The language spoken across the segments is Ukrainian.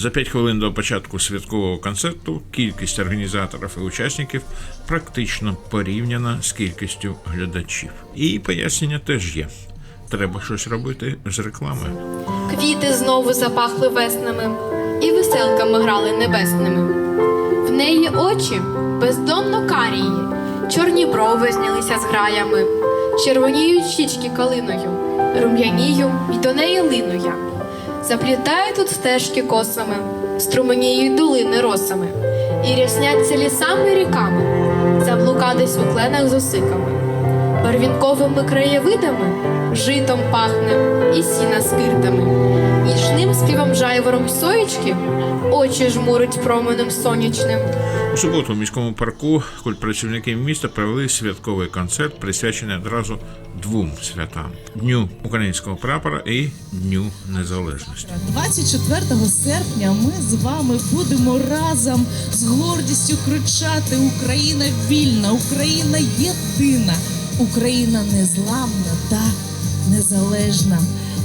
За 5 хвилин до початку святкового концерту кількість організаторів і учасників практично порівняна з кількістю глядачів. І пояснення теж є. Треба щось робити з рекламою. Квіти знову запахли веснами, і веселками грали небесними. В неї очі бездонно карії, чорні брови знялися з граями, червоніють щічки калиною, рум'янію й до неї лину я. Заплітаю тут стежки косами, струменіють долини росами, і рясняться лісами ріками, заблука десь у кленах з осиками. Барвінковими краєвидами житом пахне і сіна скиртами, нічним співом жайвором соєчки очі жмурить променем сонячним. У суботу в міському парку культпрацівники міста провели святковий концерт, присвячений одразу двом святам: Дню українського прапора і Дню Незалежності. 24 серпня ми з вами будемо разом з гордістю кричати Україна вільна, Україна єдина, Україна незламна та незалежна.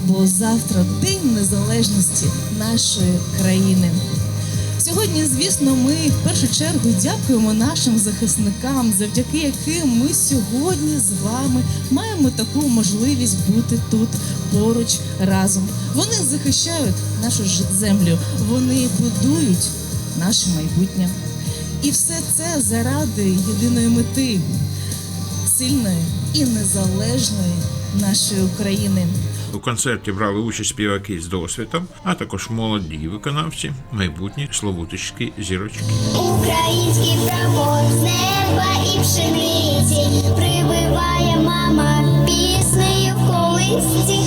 Бо завтра День Незалежності нашої країни. Сьогодні, звісно, ми в першу чергу дякуємо нашим захисникам, завдяки яким ми сьогодні з вами маємо таку можливість бути тут поруч разом. Вони захищають нашу землю, вони будують наше майбутнє. І все це заради єдиної мети сильної і незалежної нашої України. У концерті брали участь співаки з досвідом, а також молоді виконавці, майбутні словутичські зірочки. Український прапор з неба і пшениці прибиває мама піснею в колисці,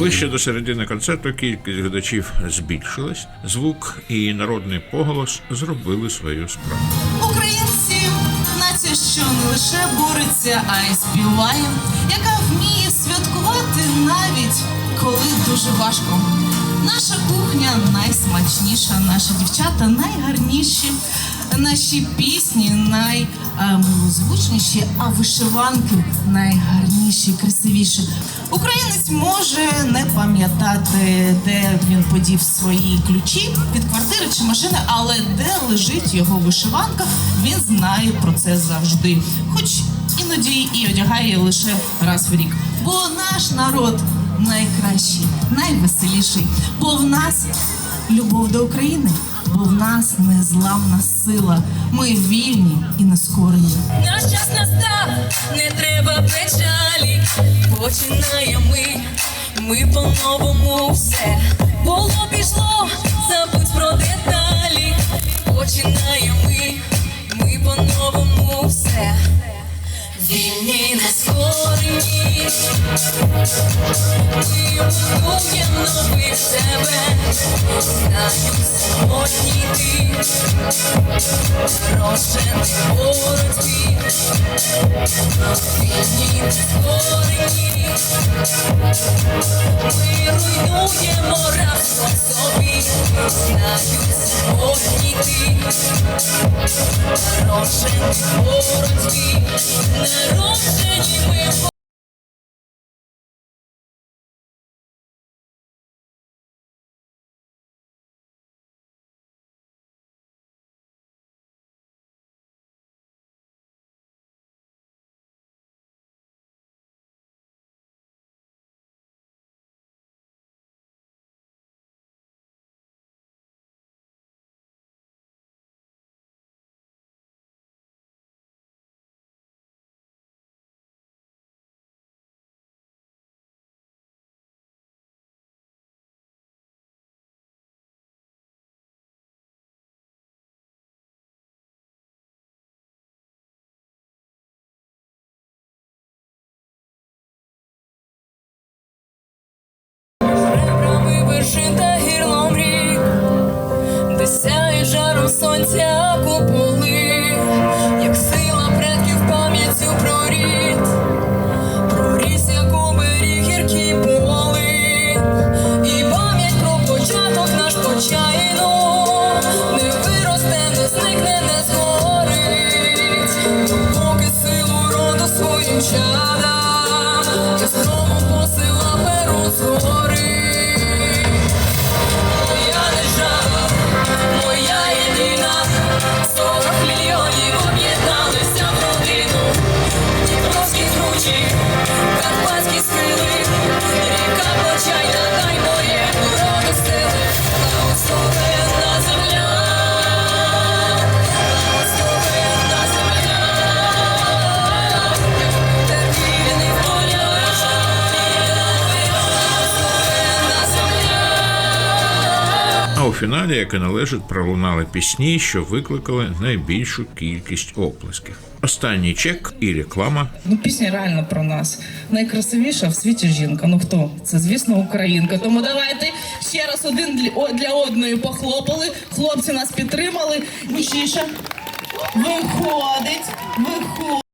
Ближче до середини концерту кількість глядачів збільшилась, звук і народний поголос зробили свою справу. Українці нація, що не лише бореться, а й співає, яка вміє святкувати навіть коли дуже важко. Наша кухня найсмачніша, наші дівчата найгарніші, наші пісні наймилозвучніші, а вишиванки найгарніші, красивіші. Українець може не пам'ятати, де він подів свої ключі від квартири чи машини, але де лежить його вишиванка, він знає про це завжди. Хоч іноді і одягає лише раз в рік. Бо наш народ найкращий, найвеселіший. Бо в нас любов до України, бо в нас незламна сила. Ми вільні і нескорені. Наш час настав, не треба печалі. Починаємо ми, ми по-новому все. Було пішло, забудь про деталі. Починаємо ми, ми по-новому все. Вільні не скорені. Ми будуємо нових себе. Знаю сьогодні ти. Рожений боротьбі, вільні не скорені. Ми руйнуємо рабство в собі, знаю сьогодні ти. Рожений боротьбі, народжені ми фіналі, як і належить, пролунали пісні, що викликали найбільшу кількість оплесків. Останній чек і реклама Ну, пісня реально про нас. Найкрасивіша в світі жінка. Ну хто? Це, звісно, українка. Тому давайте ще раз один для, одної похлопали. Хлопці нас підтримали. Мужчіша виходить, виходить.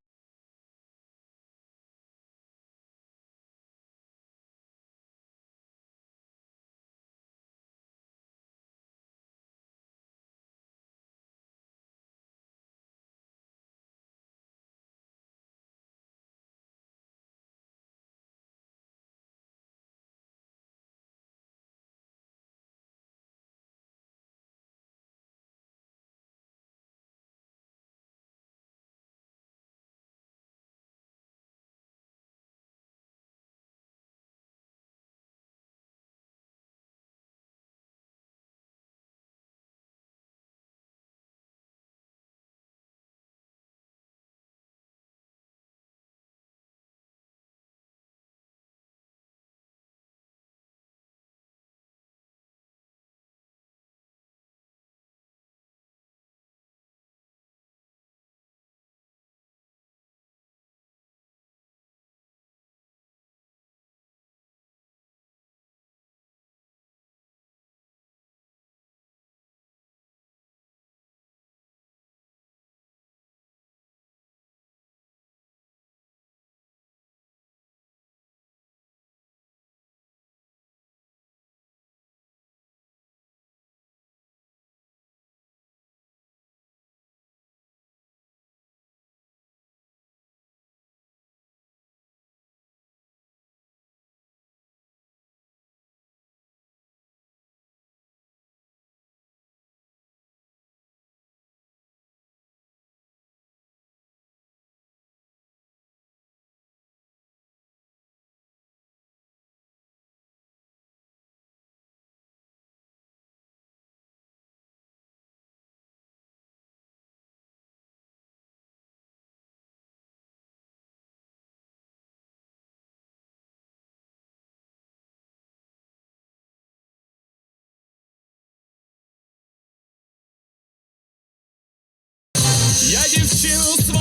gives chills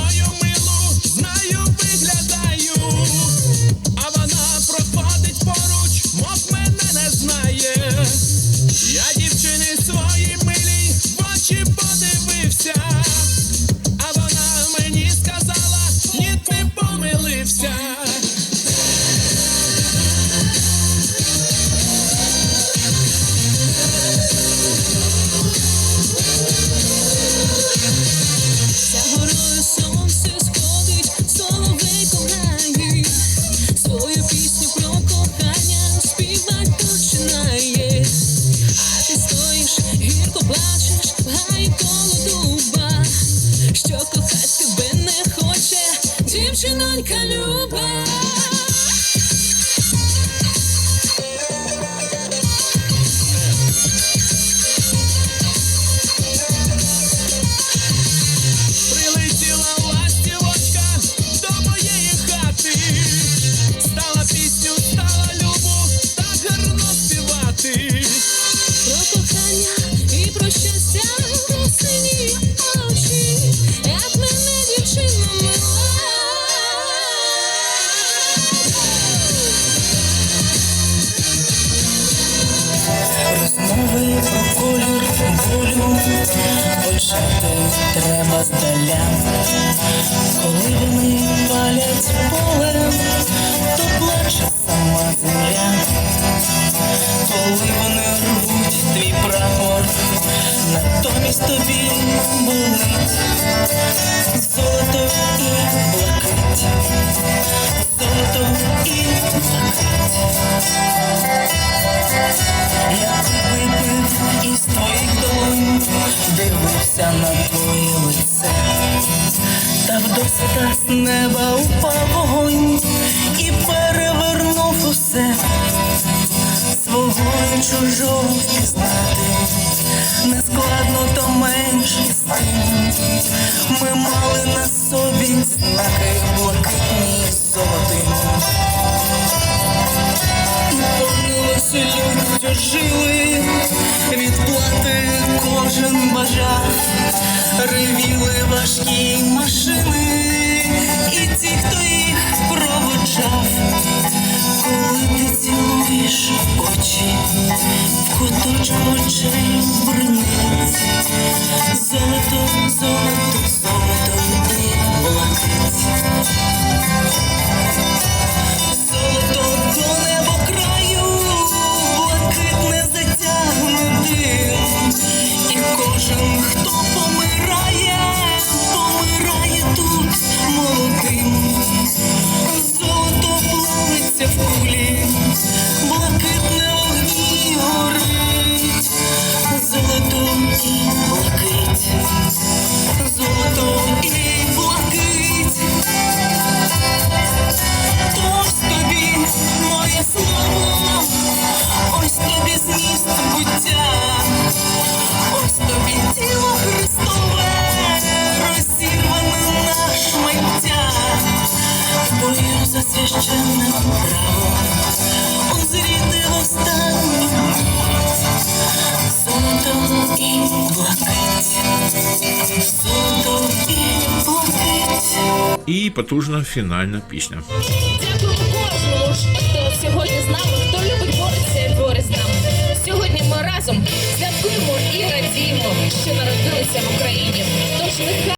завжди треба здаля, коли вони палять поле, то плаче сама земля, коли вони рвуть твій прапор, натомість тобі болить. час ревіли важкі машини, і ті, хто їх проводжав, коли ти цілуєш очі, в куточку очей бринець, золото, золото. і потужна фінальна пісня. Дякую кожному, хто сьогодні з нами, хто любить бореться і з нами. Сьогодні ми разом святкуємо і радіємо, що народилися в Україні. Тож нехай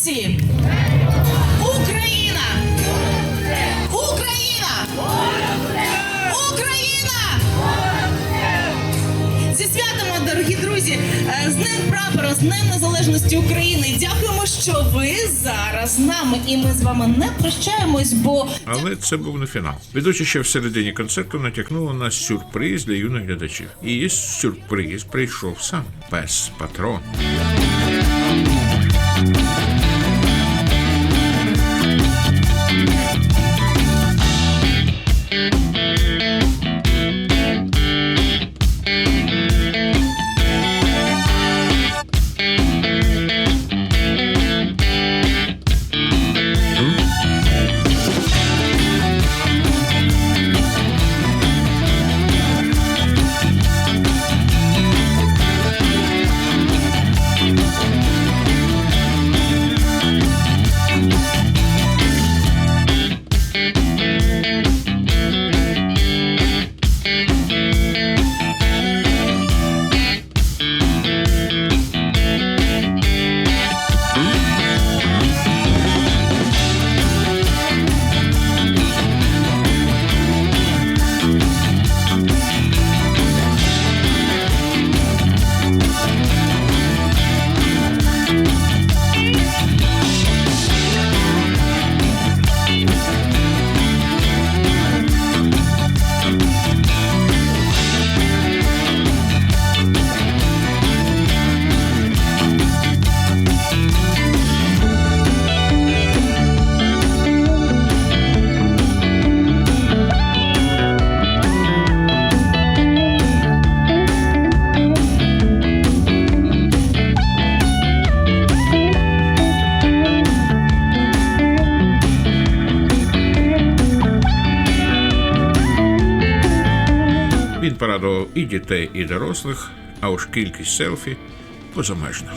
області. Україна! Україна! Україна! Зі святом, дорогі друзі, Е, з Днем прапора, з Днем Незалежності України. Дякуємо, що ви зараз з нами, і ми з вами не прощаємось, бо Але це був не фінал. Ведуча ще в середині концерту натякнула на сюрприз для юних глядачів. І сюрприз прийшов сам пес патрон. Дітей, і дорослих, а уж кількість селфі позамежна.